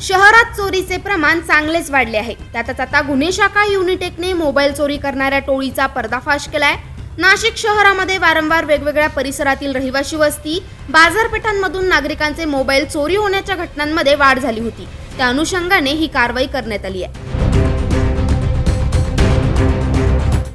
शहरात चोरीचे प्रमाण चांगलेच वाढले आहे. त्यातच आता गुन्हे शाखा युनिटेकने मोबाईल चोरी करणाऱ्या टोळीचा पर्दाफाश केलाय. नाशिक शहरामध्ये वारंवार वेगवेगळ्या परिसरातील रहिवासी वस्ती बाजारपेठांमधून नागरिकांचे मोबाईल चोरी होण्याच्या घटनांमध्ये वाढ झाली होती. त्या अनुषंगाने ही कारवाई करण्यात आली आहे.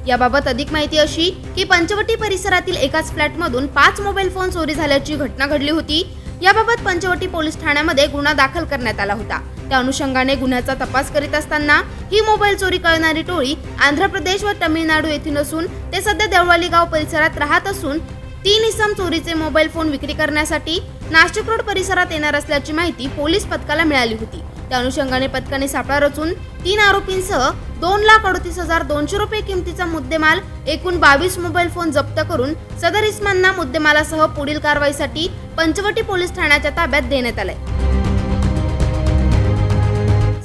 याबाबत अधिक माहिती अशी की पंचवटी परिसरातील एकाच फ्लॅटमधून पाच मोबाईल फोन चोरी झाल्याची घटना घडली होती. याबाबत पंचवटी पोलीस ठाण्यामध्ये गुन्हा दाखल करण्यात आला होता. त्या अनुषंगाने गुन्ह्याचा तपास करीत असताना ही मोबाईल चोरी करणारी टोळी आंध्र प्रदेश व तमिळनाडू येथील असून ते सध्या देवळाली गाव परिसरात राहत असून तीन इसम चोरीचे मोबाईल फोन विक्री करण्यासाठी नाशिक रोड परिसरात येणार असल्याची माहिती पोलीस पथकाला मिळाली होती. त्या अनुषंगाने पथकाने सापळा रचून तीन आरोपींसह दोन लाख अडतीस हजार दोनशे रुपये किमतीचा मुद्देमाल एकूण बावीस मोबाईल फोन जप्त करून सदर इस्मांना मुद्देमालासह पुढील कारवाईसाठी पंचवटी पोलीस ठाण्याच्या ताब्यात देण्यात आलंय.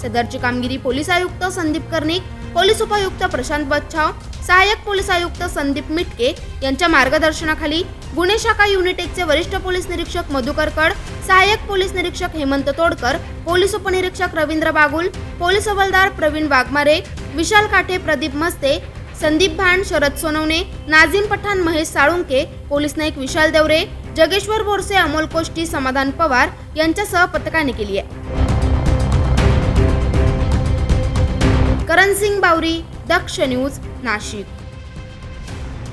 सदरची कामगिरी पोलीस आयुक्त संदीप कर्णिक पोलीस उपायुक्त प्रशांत बच्छाव सहाय्यक पोलीस आयुक्त संदीप मिटके यांच्या मार्गदर्शनाखाली गुन्हे शाखा युनिट एकचे वरिष्ठ पोलीस निरीक्षक मधुकर कड सहाय्यक पोलीस निरीक्षक हेमंत तोडकर पोलीस उपनिरीक्षक रवींद्र बागुल पोलीस हवालदार प्रवीण वाघमारे विशाल काठे प्रदीप मस्ते संदीप भांड शरद सोनवणे नाझीम पठाण महेश साळुंके पोलीस नाईक विशाल देवरे जगेश्वर बोरसे अमोल कोष्टी समाधान पवार यांच्यासह पथकाने केली आहे. करण सिंग बावरी दक्ष न्यूज नाशिक.